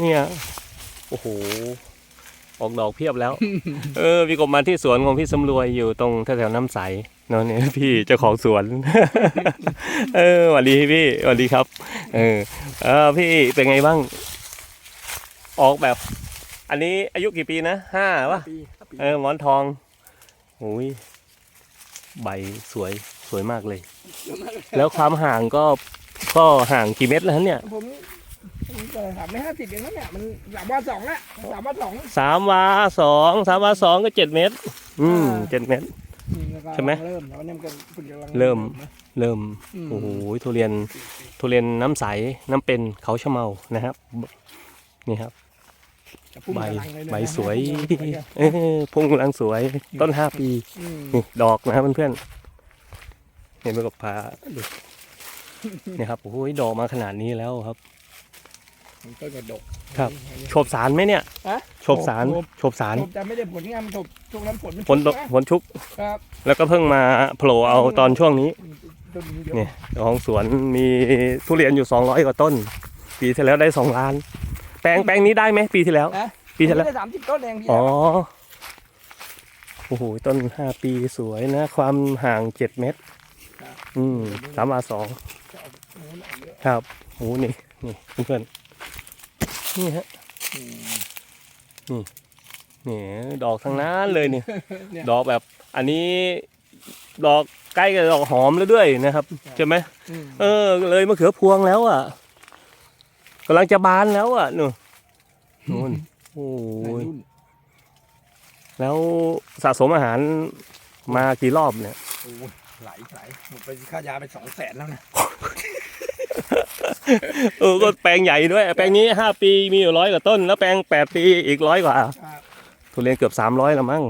เนี่ยโอ้โห ออกดอกเพียบแล้ว เออ พี่กบมาที่สวนของพี่สำรวยอยู่ตรงแถวๆน้ำใสเนาะเนี่ยพี่เจ้าของสวน เออสวัสดีพี่สวัสดีครับ เออเออพี่เป็นไงบ้าง ออกแบบ อันนี้อายุกี่ปีนะห้าปะปีห้าปีเออหมอนทองโอ้ยใบสวยสวยมากเลยเยอะมากเลยแล้วความห่างก็ ก็ห่างกี่เมตรแล้วเนี่ยผมผมเกิดสามไม่ห้าสิบเองนะเนี่ยมันสามว่าสองละสามว่าสองสามวาสองสามวาสองก็เจ็ดเมตร อืมอ่าเจ็ดเมตรแล้วก็ใช่ไหมเริ่มแล้วเนี่ยมันก็เพิ่งกำลังเริ่มนะเริ่มมโอ้โหทุเรียนทุเรียนน้ำใสน้ำเป็นเขาชะเมานะครับนี่ครับจะพุ่งใบกำลังเลยนะใบสวยพุ่งกำลังเลยเออพุ่งกำลังสวยต้นห้าปีอืมนี่ดอกนะครับเพื่อนๆเห็นไหมกับพาดู นี่ครับโอ้โหดอกมาขนาดนี้แล้วครับ มันต้นกระดกครับ อันนี้ โฉบสารไหมเนี่ยฮะโฉบสารโฉบ โฉบสารผมจะไม่ได้ผลงานมันถกช่วงนั้นฝนมันฝนตกชุกฝนชุกนะครับแล้วก็เพิ่งมาโผล่เอาตอนช่วงนี้ ต้นนี้เยอะเนี่ยเจ้าของสวนมีทุเรียนอยู่ 200 กว่าต้น ปีที่แล้วได้ 2 ล้าน แปลงแปลงนี้ได้ไหมปีที่แล้ว นะปีที่แล้ว ผมได้สามสิบต้นเองพี่อ๋อ โอ้โห ต้น 5 ปีสวยนะ ความห่าง 7 เมตร อืมสามวาสอง ครับโอ้โหนี่นี่เพื่อนๆนี่ฮะอืมนี่ดอกทั้งนั้นเลยนี่เนี่ยดอกแบบ อันนี้ดอกใกล้กับดอกหอมแล้วด้วยนะครับใช่ไหมอืมเออ เลยมะเขือพวงแล้วอะกำลังจะบานแล้วอะนู่นนู่นโอ้หลายยรุ่นแล้วสะสมอาหารมากี่รอบเนี่ยโอ้ยไหลไหลหมดไปค่ายาไปสองแสนแล้วนะ เออก็แปลงใหญ่ด้วย แปลงนี้ห้าปีมีอยู่ร้อยกว่าต้น แล้วแปลงแปดปีอีกร้อยกว่าอ่าทุเรียนเกือบสามร้อยแล้วมั้ง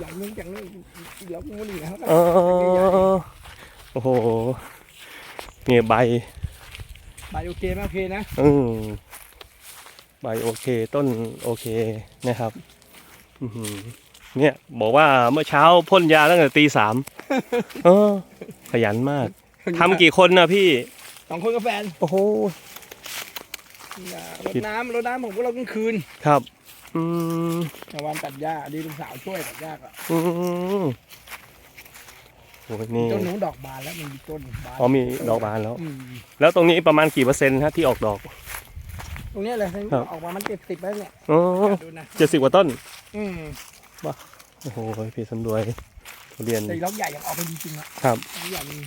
หลังนึงจากนั้นหลังนู้นอีกนะครับเออโอ้โหเนี่ยใบ ใบโอเคไหมโอเคนะอืมใบโอเคต้นโอเคนะครับอื้อหือเนี่ย บอกว่าเมื่อเช้าพ่นยาตั้งแต่ตีสามเออขยันมาก ทำกี่คนนะพี่ สองคนกับแฟนโอ้โหรดน้ำรดน้ำผมก็รดกลางคืน ครับ อืมกลางวันตัดหญ้าดีลูกสาวช่วยตัดหญ้าก็อืมโอ้ยนี่ต้นหนูดอกบานแล้วมันมีต้นบานอ๋อมีดอกบานแล้ว อืมแล้วตรงนี้ประมาณกี่เปอร์เซ็นต์ฮะที่ออกดอก ตรงเนี้ยเลยครับ ออกมามันเจ็ดสิบแล้วเนี่ยอ๋อดูนะเจ็ดสิบกว่าต้น อืมโอ้โหพี่สำรวยทุเรียนแต่ล็อกใหญ่ยังออกไปจริงๆอะครับ ล็อกใหญ่มัน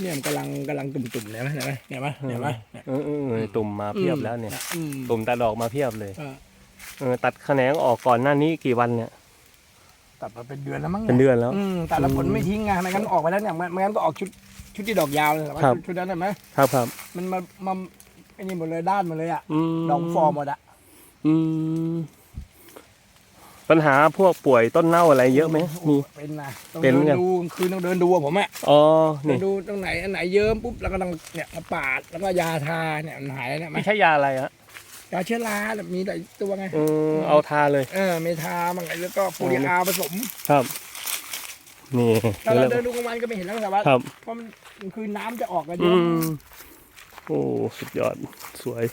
เนี่ยมันกำลังกำลังตุ่มๆเลยไหมเห็นไหมเห็นไหมเห็นไหมเนี่ยเออเออเออตุ่มมาเพียบแล้วเนี่ย อืมตุ่มตาดอกมาเพียบเลยเออเออตัดแขนงออกก่อนหน้านี้กี่วันเนี่ย ตัดมาเป็นเดือนแล้วมั้งเป็นเดือนแล้ว อืมแต่ละผลไม่ทิ้งไงไม่งั้นออกไปแล้วเนี่ยไม่ไม่งั้นก็ออกชุดชุดที่ดอกยาวเลยแต่ว่าครับ ชุดนั้นเห็นไหมครับครับมันมามาไอ้นี่หมดเลยด้านหมดเลยอะอืมดอกฟอร์มหมดอะอืม ปัญหาพวกป่วยต้นเน่าอะไรเยอะไหมมี เป็นนะต้องเป็นเดินไงดูคืนต้องเดินดูอะผมอะอ๋อเดินี่นดูตรงไหนอันไหนเยิ้มปุ๊บแล้วก็ต้องเนี่ยมาปาดแล้วก็ยาทาเนี่ยมันหายแล้วเนี่ยไม่ใช่ยาอะไรฮะยาเชื้อราเนี่ยมีหลายตัวไงเออเอาทาเลย เออเมทาบางไงแล้วก็โพลีอาร์ผสมครับ นี่ถ้าเราเดินดูกลางวันก็ไม่เห็นแล้วแต่ว่าครับ เพราะมันมันคือน้ำจะออกกันเยอือะมโอ้สุดยอดสวย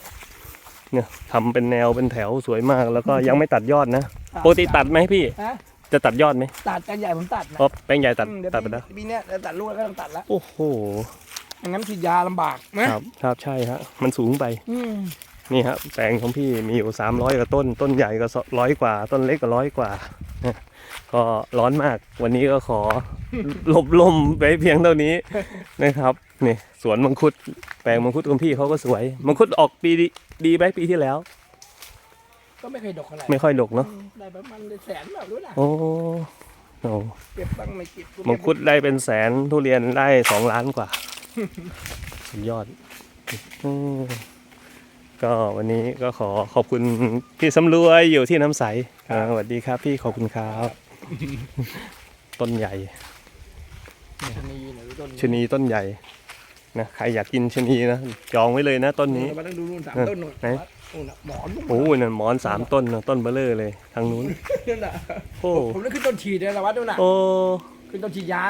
เนี่ยทำเป็นแนวเป็นแถวสวยมากแล้วก็ยังไม่ตัดยอดนะ ปกติตัดไหมพี่ ฮะจะตัดยอดไหมตัดกันใหญ่ผมตัดนะเพราะแป้งใหญ่ตัดอืมเยวตัดไปแล้ว ปีเนี้ยจะตัดลูกแล้วก็ต้องตัดแล้วโอ้โห ไม่งั้นฉีดยาลำบากนะครับ ครับ ใช่ฮะ มันสูงไป อืมนี่ฮะแปลงของพี่มีอยู่สามร้อยกว่าต้น ต้นใหญ่ก็ร้อยกว่า ต้นเล็กก็ร้อยกว่านะก็ร้อนมาก วันนี้ก็ขอ หลบลมไปเพียงเท่านี้ นะครับ นี่สวนมังคุด แปลงมังคุดของพี่เขาก็สวย มังคุดออกปีดีดีไหมปีที่แล้ว ก็ไม่เคยดกอะไรไม่ค่อยดกเนาะอืมได้ประมาณแสนแบบรู้นะโอ้โหเก็บบ้างไม่เก็บมังคุดได้เป็นแสนทุเรียนได้สองล้านกว่า สุดยอดอืมก็วันนี้ก็ขอขอบคุณพี่สำรวยอยู่ที่น้ำใสอ่าสวัสดีครับพี่ขอบคุณครับ ต้นใหญ่ชะนีหรือต้นชะนีต้นใหญ่ นะใครอยากกินชะนีนะจองไว้เลยนะต้นนี้เรามาต้องดูนู่นสามเออต้นนู่นไหนโอ้น่ะหมอนโอ้ยนั่นหมอนสามต้นนะต้นเบลเลอร์เลยทางนู้นนั่นน่ะโอ้ผมนึกขึ้นต้นฉีดเลยละวัดนู่นน่ะโอ้ขึ้นต้นฉีดยา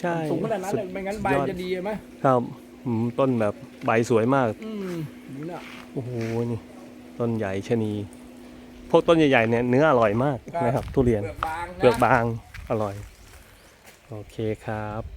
ใช่สูงขนาดนั้นเลยไม่งั้นใบสุดยอดจะดีไหมครับโหอืมต้นแบบใบสวยมากอืมนี่น่ะโอ้โหนี่ต้นใหญ่ชะนี พวกต้นใหญ่ๆเนี่ยเนื้ออร่อยมากนะครับ ทุเรียนเปลือกบางนะเปลือกบางอร่อย โอเคครับ